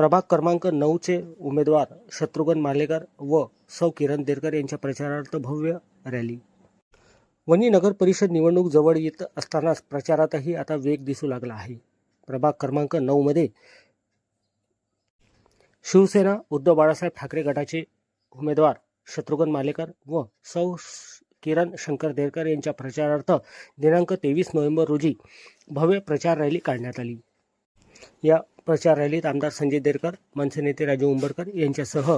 प्रभाग क्रमांक नऊचे उमेदवार शत्रुघ्न मालेकर व सौ किरण देरकर यांच्या प्रचारार्थ भव्य रॅली. वणी नगर परिषद निवडणूक जवळ येत असतानाच प्रचारातही आता वेग दिसू लागला आहे. प्रभाग क्रमांक नऊमध्ये शिवसेना उद्धव बाळासाहेब ठाकरे गटाचे उमेदवार शत्रुघ्न मालेकर व सौ किरण शंकर देरकर यांच्या प्रचारार्थ दिनांक तेवीस नोव्हेंबर रोजी भव्य प्रचार रॅली काढण्यात आली. या प्रचार रॅलीत आमदार संजय देरकर मनसे नेते राजू उंबरकर यांच्यासह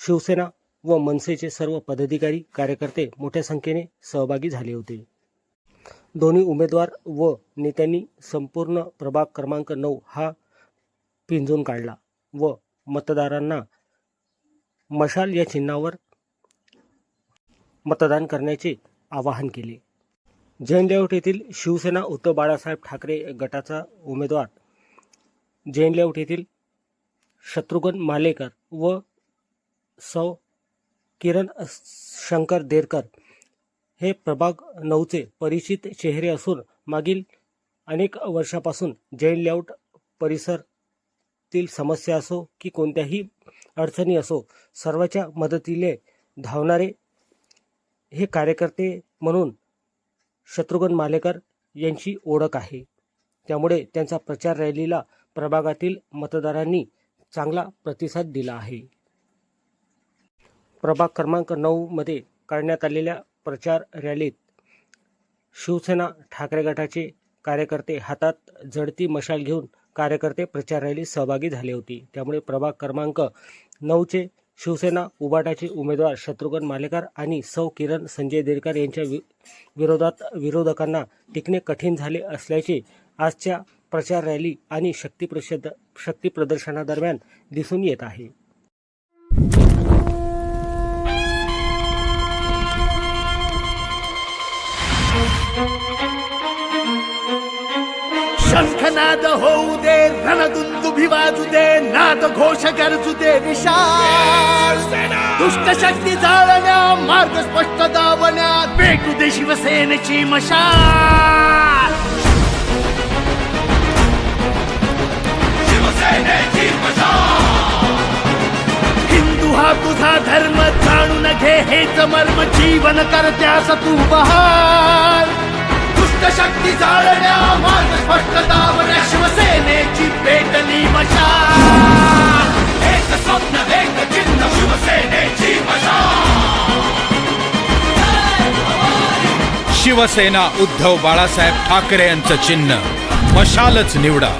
शिवसेना व मनसेचे सर्व पदाधिकारी कार्यकर्ते मोठ्या संख्येने सहभागी झाले होते. दोन्ही उमेदवार व नेत्यांनी संपूर्ण प्रभाग क्रमांक नऊ हा पिंजून काढला व मतदारांना मशाल या चिन्हावर मतदान करण्याचे आवाहन केले. जैन येथील शिवसेना उद्धव बाळासाहेब ठाकरे गटाचा उमेदवार जैन लेआउट येथील शत्रुघ्न मालेकर व सौ किरण शंकर देरकर हे प्रभाग नऊचे परिचित चेहरे असून मागील अनेक वर्षापासून जैन लेआउट परिसरातील समस्या असो की कोणत्याही अडचणी असो सर्वाच्या मदतीले धावणारे हे कार्यकर्ते म्हणून शत्रुघ्न मालेकर यांची ओळख आहे. त्यामुळे त्यांचा प्रचार रॅलीला प्रभागातील मतदारांनी चांगला प्रतिसाद दिला आहे. प्रभाग क्रमांक नऊमध्ये काढण्यात आलेल्या प्रचार रॅलीत शिवसेना ठाकरे गटाचे कार्यकर्ते हातात जडती मशाल घेऊन कार्यकर्ते प्रचार रॅलीत सहभागी झाले होते. त्यामुळे प्रभाग क्रमांक नऊचे शिवसेना उबाटाचे उमेदवार शत्रुघ्न मालेकर आणि सौ किरण संजय देरकर यांच्या वि विरोधात विरोधकांना टिकणे कठीण झाले असल्याचे आजच्या प्रचार रॅली आणि शक्ती प्रसिद्ध शक्ती प्रदर्शनादरम्यान दिसून येत आहे. शंखनाद होऊ दे रणदुंदुभी वाजू दे नाद घोष गरजू दे निशाल दुष्ट शक्ती जाळण्या मार्ग स्पष्ट दावण्या पेटू दे शिवसेनेची मशाल. धर्म जाणून घे हेच मर्म जीवन करत्यास तू बहाल दुष्ट शक्ती जाळण्या मार्ग स्पष्ट दावण्या शिवसेनेची पेटली मशाल एक स्वप्न एक चिन्ह शिवसेनेची मशाल. शिवसेना उद्धव बाळासाहेब ठाकरे यांचं चिन्ह. मशालच निवडा.